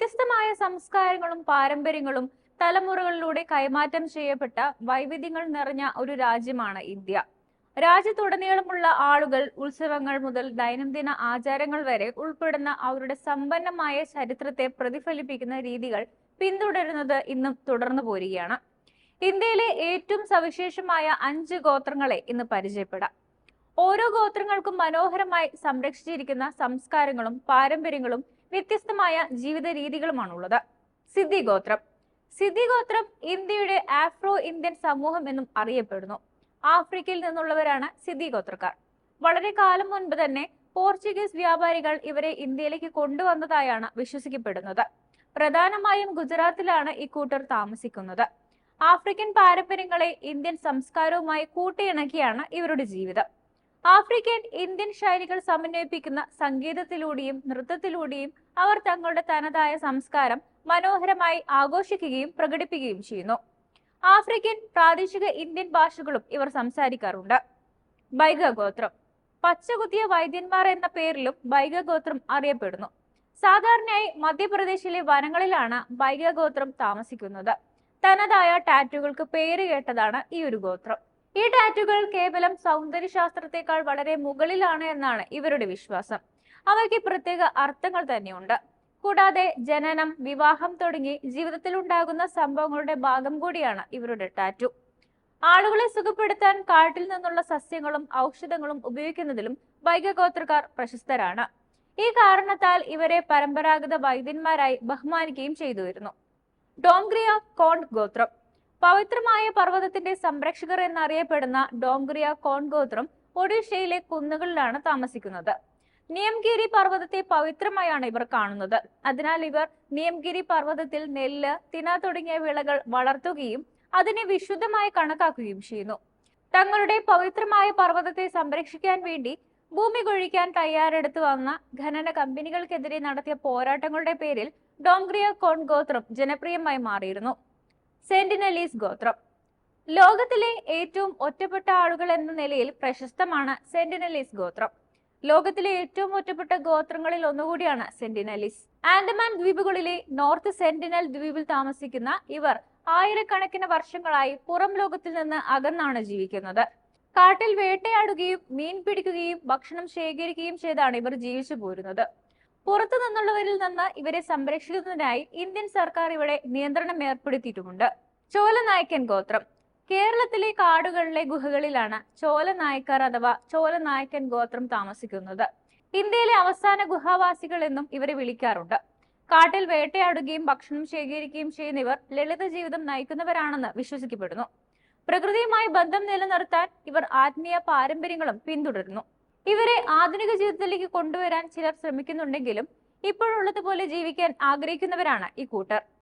വ്യത്യസ്തമായ സംസ്കാരങ്ങളും പാരമ്പര്യങ്ങളും തലമുറകളിലൂടെ കൈമാറ്റം ചെയ്യപ്പെട്ട വൈവിധ്യങ്ങൾ നിറഞ്ഞ ഒരു രാജ്യമാണ് ഇന്ത്യ. രാജ്യത്തുടനീളമുള്ള ആളുകൾ ഉത്സവങ്ങൾ മുതൽ ദൈനംദിന ആചാരങ്ങൾ വരെ ഉൾപ്പെടുന്ന അവരുടെ സമ്പന്നമായ ചരിത്രത്തെ പ്രതിഫലിപ്പിക്കുന്ന രീതികൾ പിന്തുടരുന്നത് ഇന്നും തുടർന്നു പോരുകയാണ്. ഇന്ത്യയിലെ ഏറ്റവും സവിശേഷമായ അഞ്ച് ഗോത്രങ്ങളെ ഇന്ന് പരിചയപ്പെടാം. ഓരോ ഗോത്രങ്ങൾക്കും മനോഹരമായി സംരക്ഷിച്ചിരിക്കുന്ന സംസ്കാരങ്ങളും പാരമ്പര്യങ്ങളും വ്യത്യസ്തമായ ജീവിത രീതികളുമാണുള്ളത് സിദ്ധി ഗോത്രം സിദ്ധി ഗോത്രം ഇന്ത്യയുടെ ആഫ്രോ ഇന്ത്യൻ സമൂഹം എന്നും അറിയപ്പെടുന്നു. ആഫ്രിക്കയിൽ നിന്നുള്ളവരാണ് സിദ്ധി ഗോത്രക്കാർ വളരെ കാലം മുൻപ് തന്നെ പോർച്ചുഗീസ് വ്യാപാരികൾ ഇവരെ ഇന്ത്യയിലേക്ക് കൊണ്ടുവന്നതായാണ് വിശ്വസിക്കപ്പെടുന്നത്. പ്രധാനമായും ഗുജറാത്തിലാണ് ഇക്കൂട്ടർ താമസിക്കുന്നത്. ആഫ്രിക്കൻ പാരമ്പര്യങ്ങളെ ഇന്ത്യൻ സംസ്കാരവുമായി കൂട്ടിയിണക്കിയാണ് ഇവരുടെ ജീവിതം. ആഫ്രിക്കൻ ഇന്ത്യൻ ശൈലികൾ സമന്വയിപ്പിക്കുന്ന സംഗീതത്തിലൂടെയും നൃത്തത്തിലൂടെയും അവർ തങ്ങളുടെ തനതായ സംസ്കാരം മനോഹരമായി ആഘോഷിക്കുകയും പ്രകടിപ്പിക്കുകയും ചെയ്യുന്നു. ആഫ്രിക്കൻ പ്രാദേശിക ഇന്ത്യൻ ഭാഷകളും ഇവർ സംസാരിക്കാറുണ്ട്. ബൈഗ ഗോത്രം പച്ചകുത്തിയ വൈദ്യന്മാർ എന്ന പേരിലും ബൈഗ ഗോത്രം അറിയപ്പെടുന്നു. സാധാരണയായി മധ്യപ്രദേശിലെ വനങ്ങളിലാണ് ബൈഗ ഗോത്രം താമസിക്കുന്നത്. തനതായ ടാറ്റുകൾക്ക് പേര് കേട്ടതാണ് ഈ ഒരു ഗോത്രം. ഈ ടാറ്റുകൾ കേവലം സൗന്ദര്യശാസ്ത്രത്തെക്കാൾ വളരെ മുകളിലാണ് എന്നാണ് ഇവരുടെ വിശ്വാസം. അവയ്ക്ക് പ്രത്യേക അർത്ഥങ്ങൾ തന്നെയുണ്ട്. കൂടാതെ ജനനം വിവാഹം തുടങ്ങി ജീവിതത്തിൽ ഉണ്ടാകുന്ന സംഭവങ്ങളുടെ ഭാഗം കൂടിയാണ് ഇവരുടെ ടാറ്റു. ആളുകളെ സുഖപ്പെടുത്താൻ കാട്ടിൽ നിന്നുള്ള സസ്യങ്ങളും ഔഷധങ്ങളും ഉപയോഗിക്കുന്നതിലും വൈഗഗോത്രക്കാർ പ്രശസ്തരാണ്. ഈ കാരണത്താൽ ഇവരെ പരമ്പരാഗത വൈദ്യന്മാരായി ബഹുമാനിക്കുകയും ചെയ്തു വരുന്നു ഡോംഗ്രിയ കോൺ ഗോത്രം. പവിത്രമായ പർവതത്തിന്റെ സംരക്ഷകർ എന്നറിയപ്പെടുന്ന ഡോംഗ്രിയ കോൺഗോത്രം ഗോത്രം ഒഡീഷയിലെ കുന്നുകളിലാണ് താമസിക്കുന്നത്. നിയംഗിരി പർവതത്തെ പവിത്രമായാണ് ഇവർ കാണുന്നത്. അതിനാൽ ഇവർ നിയംഗിരി പർവതത്തിൽ നെല്ല് തിന തുടങ്ങിയ വിളകൾ വളർത്തുകയും അതിനെ വിശുദ്ധമായി കണക്കാക്കുകയും ചെയ്യുന്നു. തങ്ങളുടെ പവിത്രമായ പർവതത്തെ സംരക്ഷിക്കാൻ വേണ്ടി ഭൂമി കൊഴിക്കാൻ തയ്യാറെടുത്തു വന്ന ഖനന കമ്പനികൾക്കെതിരെ നടത്തിയ പോരാട്ടങ്ങളുടെ പേരിൽ ഡോംഗ്രിയ കോൺ ഗോത്രം ജനപ്രിയമായി മാറിയിരുന്നു. സെന്റിനലീസ് ഗോത്രം. ലോകത്തിലെ ഏറ്റവും ഒറ്റപ്പെട്ട ആളുകൾ എന്ന നിലയിൽ പ്രശസ്തമാണ് സെന്റിനലീസ് ഗോത്രം. ലോകത്തിലെ ഏറ്റവും ഒറ്റപ്പെട്ട ഗോത്രങ്ങളിൽ ഒന്നുകൂടിയാണ് സെന്റിനലീസ്. ആൻഡമാൻ ദ്വീപുകളിലെ നോർത്ത് സെന്റിനൽ ദ്വീപിൽ താമസിക്കുന്ന ഇവർ ആയിരക്കണക്കിന് വർഷങ്ങളായി പുറം ലോകത്തിൽ നിന്ന് അകന്നാണ് ജീവിക്കുന്നത്. കാട്ടിൽ വേട്ടയാടുകയും മീൻ പിടിക്കുകയും ഭക്ഷണം ശേഖരിക്കുകയും ചെയ്താണ് ഇവർ ജീവിച്ചു പോരുന്നത്. പുറത്തു നിന്നുള്ളവരിൽ നിന്ന് ഇവരെ സംരക്ഷിക്കുന്നതിനായി ഇന്ത്യൻ സർക്കാർ ഇവിടെ നിയന്ത്രണം ഏർപ്പെടുത്തിയിട്ടുമുണ്ട്. ചോലനായ്ക്കൻ ഗോത്രം. കേരളത്തിലെ കാടുകളിലെ ഗുഹകളിലാണ് ചോലനായക്കാർ അഥവാ ചോലനായ്ക്കൻ ഗോത്രം താമസിക്കുന്നത്. ഇന്ത്യയിലെ അവസാന ഗുഹാവാസികൾ എന്നും ഇവരെ വിളിക്കാറുണ്ട്. കാട്ടിൽ വേട്ടയാടുകയും ഭക്ഷണം ശേഖരിക്കുകയും ചെയ്യുന്ന ഇവർ ലളിത ജീവിതം നയിക്കുന്നവരാണെന്ന് വിശ്വസിക്കപ്പെടുന്നു. പ്രകൃതിയുമായി ബന്ധം നിലനിർത്താൻ ഇവർ ആത്മീയ പാരമ്പര്യങ്ങളും പിന്തുടരുന്നു. ഇവരെ ആധുനിക ജീവിതത്തിലേക്ക് കൊണ്ടുവരാൻ ചിലർ ശ്രമിക്കുന്നുണ്ടെങ്കിലും ഇപ്പോഴുള്ളതുപോലെ ജീവിക്കാൻ ആഗ്രഹിക്കുന്നവരാണ് ഈ കൂട്ടർ.